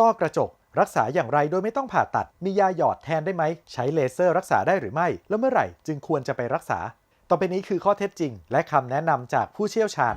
ต้อกระจก รักษาอย่างไรโดยไม่ต้องผ่าตัด มียาหยอดแทนได้ไหม ใช้เลเซอร์รักษาได้หรือไม่ แล้วเมื่อไหร่จึงควรจะไปรักษา ต่อไปนี้คือข้อเท็จจริง และคำแนะนำจากผู้เชี่ยวชาญ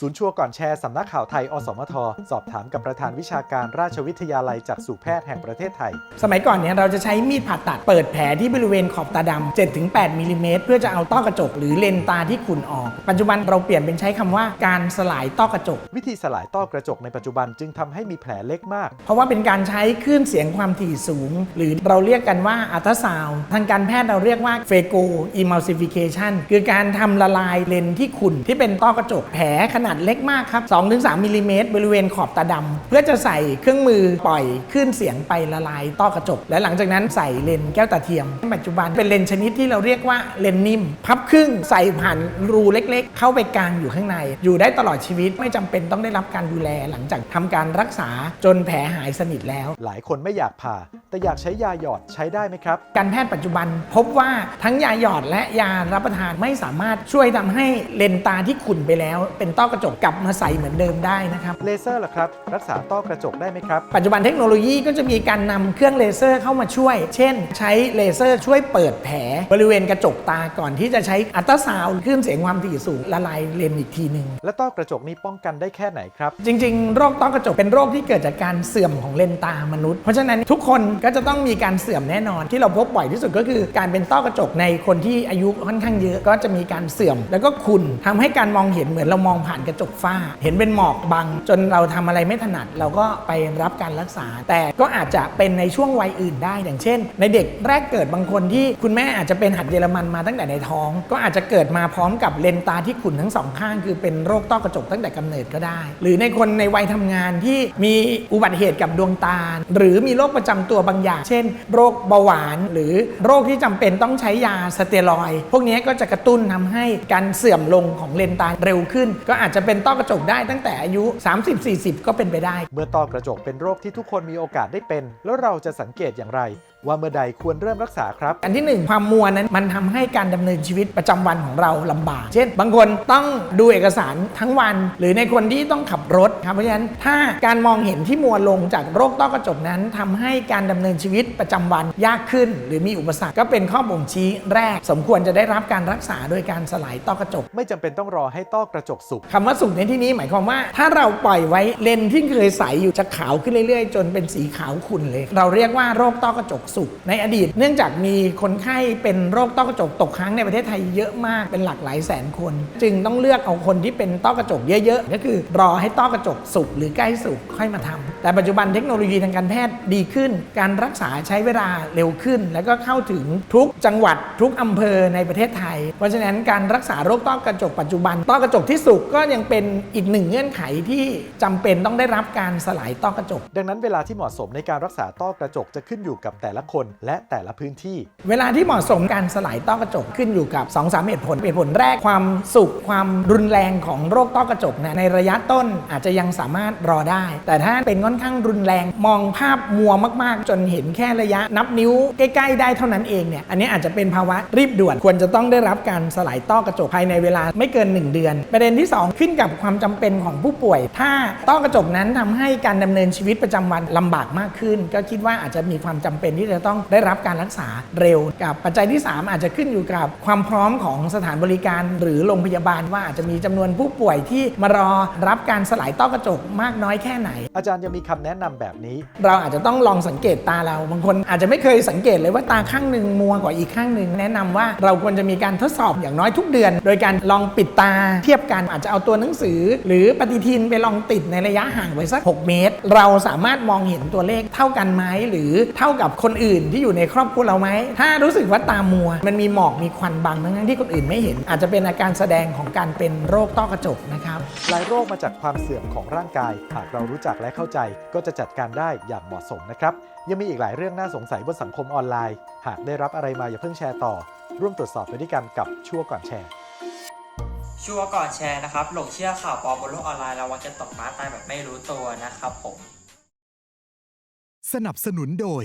ศูนย์ชัวร์ก่อนแชร์สำนักข่าวไทย อสมท สอบถามกับประธานวิชาการราชวิทยาลัยจากษุแพทย์แห่งประเทศไทย สมัยก่อนเนี่ยเราจะใช้มีดผ่าตัดเปิดแผลที่บริเวณขอบตาดำ7-8มิลลิเมตรเพื่อจะเอาต้อกระจก หรือเลนส์ตาที่ขุ่นออก ปัจจุบันเราเปลี่ยนเป็นใช้คำว่าการสลายต้อกระจก วิธีสลายต้อกระจกในปัจจุบันจึงทำให้มีแผลเล็กมาก เพราะว่าเป็นการใช้คลื่นเสียงความถี่สูง หรือเราเรียกกันว่าอัลตราซาวด์ทางการแพทย์เราเรียกว่าเฟโกอิมัลซิฟิเคชันคือการทำละลายเลนส์ที่ขุ่นที่เป็นต้อกระจกแผลขนาดเล็กมากครับ 2-3มิลลิเมตรบริเวณขอบตาดำเพื่อจะใส่เครื่องมือปล่อยคลื่นเสียงไปละลายต้อกระจก และหลังจากนั้นใส่เลนส์แก้วตาเทียม ปัจจุบันเป็นเลนส์ชนิดที่เราเรียกว่าเลนส์นิ่ม พับครึ่งใส่ผ่านรูเล็กๆ เข้าไปกลางอยู่ข้างใน อยู่ได้ตลอดชีวิตไม่จำเป็นต้องได้รับการดูแลหลังจากทำการรักษาจนแผลหายสนิทแล้ว หลายคนไม่อยากผ่า แต่อยากใช้ยาหยอดใช้ได้ไหมครับ การแพทย์ปัจจุบันพบว่าทั้งยาหยอดและยารับประทานไม่สามารถช่วยทำให้เลนส์ตาที่ขุ่นไปแล้ว เป็นต้อกระจกกลับมาใสเหมือนเดิมได้นะครับ เลเซอร์ล่ะครับ รักษาต้อกระจกได้ไหมครับ ปัจจุบันเทคโนโลยีก็จะมีการนำเครื่องเลเซอร์เข้ามาช่วย เช่น ใช้เลเซอร์ช่วยเปิดแผลบริเวณกระจกตาก่อนที่จะใช้อัลตราซาวด์คลื่นเสียงความถี่สูงละลายเลนส์อีกทีหนึ่งและต้อกระจกนี้ป้องกันได้แค่ไหนครับ จริง ๆ โรคต้อกระจกเป็นโรคที่เกิดจากการเสื่อมของเลนตามนุษย์ เพราะฉะนั้นทุกคนก็จะต้องมีการเสื่อมแน่นอนที่เราพบบ่อยที่สุดก็คือการเป็นต้อกระจกในคนที่อายุค่อนข้างเยอะก็จะมีการเสื่อม แล้วก็ขุ่นทำให้การมองเห็นเหมือนเรามองผ่านกระจกฝ้า เห็นเป็นหมอกบัง จนเราทำอะไรไม่ถนัด เราก็ไปรับการรักษา แต่ก็อาจจะเป็นในช่วงวัยอื่นได้ อย่างเช่น ในเด็กแรกเกิดบางคนที่คุณแม่อาจจะเป็นหัดเยอรมันมาตั้งแต่ในท้อง ก็อาจจะเกิดมาพร้อมกับเลนตาที่ขุ่นทั้งสองข้าง คือเป็นโรคต้อกระจกตั้งแต่กำเนิดก็ได้ หรือในคนในวัยทำงานที่มีอุบัติเหตุกับดวงตา หรือมีโรคประจำตัวบางอย่าง เช่น โรคเบาหวาน หรือโรคที่จำเป็นต้องใช้ยาสเตียรอย พวกนี้ก็จะกระตุ้นทำให้การเสื่อมลงของเลนตาเร็วขึ้น ก็อาจจะจะเป็นต้อกระจกได้ตั้งแต่อายุ 30-40 ก็เป็นไปได้ เมื่อต้อกระจกเป็นโรคที่ทุกคนมีโอกาสได้เป็น แล้วเราจะสังเกตอย่างไรว่าเมื่อใดควรเริ่มรักษาครับ อันที่หนึ่งความมัวนั้นมันทำให้การดำเนินชีวิตประจำวันของเราลำบาก เช่น บางคนต้องดูเอกสารทั้งวัน หรือในคนที่ต้องขับรถครับเพราะฉะนั้นถ้าการมองเห็นที่มัวลงจากโรคต้อกระจกนั้นทำให้การดำเนินชีวิตประจำวันยากขึ้น หรือมีอุปสรรคก็เป็นข้อบ่งชี้แรก สมควรจะได้รับการรักษาโดยการสลายต้อกระจก ไม่จำเป็นต้องรอให้ต้อกระจกสุกคำว่าสุกในที่นี้หมายความว่า ถ้าเราปล่อยไว้เลนส์ที่เคยใสอยู่จะขาวขึ้นเรื่อยๆ จนเป็นสีขาวขุ่นเลย เราเรียกว่าโรคต้อกระจกสุกในอดีต เนื่องจากมีคนไข้เป็นโรคต้อกระจกตกค้างในประเทศไทยเยอะมากเป็นหลักหลายแสนคน จึงต้องเลือกเอาคนที่เป็นต้อกระจกเยอะๆ ก็คือรอให้ต้อกระจกสุกหรือใกล้สุกค่อยมาทำแต่ปัจจุบันเทคโนโลยีทางการแพทย์ดีขึ้น การรักษาใช้เวลาเร็วขึ้น แล้วก็เข้าถึงทุกจังหวัดทุกอำเภอในประเทศไทย เพราะฉะนั้นการรักษาโรคต้อกระจกปัจจุบัน ต้อกระจกที่สุกก็ยังเป็นอีกหนึ่งเงื่อนไขที่จำเป็นต้องได้รับการสลายต้อกระจก ดังนั้นเวลาที่เหมาะสมในการรักษาต้อกระจกจะขึ้นอยู่กับแต่ละคนและแต่ละพื้นที่ เวลาที่เหมาะสมการสลายต้อกระจกขึ้นอยู่กับ2อสเหตุผลเหตุผลแรกความสุขความรุนแรงของโรคต้อกระจกนะในระยะต้นอาจจะยังสามารถรอได้ แต่ถ้าเป็นค่อนข้างรุนแรงมองภาพมัวมาก ๆ จนเห็นแค่ระยะนับนิ้วใกล้ ๆ ได้เท่านั้นเองเนี่ยอันนี้อาจจะเป็นภาวะรีบด่วนควรจะต้องได้รับการสลายต้อกระจกภายในเวลาไม่เกิน 1 เดือน ประเด็นที่ 2 ขึ้นกับความจำเป็นของผู้ป่วย ถ้าต้อกระจกนั้นทำให้การดำเนินชีวิตประจำวันลำบากมากขึ้น ก็คิดว่าอาจจะมีความจำเป็นที่จะต้องได้รับการรักษาเร็ว กับปัจจัยที่ 3 อาจจะขึ้นอยู่กับความพร้อมของสถานบริการ หรือโรงพยาบาลว่าอาจจะมีจำนวนผู้ป่วยที่มารอรับการสลายต้อกระจกมากน้อยแค่ไหน อาจารย์ยังมีคำแนะนำแบบนี้ เราอาจจะต้องลองสังเกตตาเราบางคนอาจจะไม่เคยสังเกตเลยว่าตาข้างหนึ่งมัวกว่าอีกข้างหนึ่งแนะนำว่าเราควรจะมีการทดสอบอย่างน้อยทุกเดือน โดยการลองปิดตาเทียบกันอาจจะเอาตัวหนังสือ หรือปฏิทินไปลองติดในระยะห่างไว้สัก 6 เมตร เราสามารถมองเห็นตัวเลขเท่ากันไหมหรือเท่ากับคนอื่นที่อยู่ในครอบครัวเราไหม ถ้ารู้สึกว่าตามัว มันมีหมอกมีควันบังทั้งๆที่คนอื่นไม่เห็น อาจจะเป็นอาการแสดงของการเป็นโรคต้อกระจกนะครับหลายโรคมาจากความเสื่อมของร่างกาย หากเรารู้จักและเข้าใจ ก็จะจัดการได้อย่างเหมาะสมนะครับ ยังมีอีกหลายเรื่องน่าสงสัยบนสังคมออนไลน์ หากได้รับอะไรมาอย่าเพิ่งแชร์ต่อ ร่วมตรวจสอบไปด้วยกันกับชั่วก่อนแชร์ชัวร์ก่อนแชร์นะครับ หลงเชื่อข่าวปลอมบนโลกออนไลน์แล้ววังจะตกม้าตายแบบไม่รู้ตัวนะครับผม สนับสนุนโดย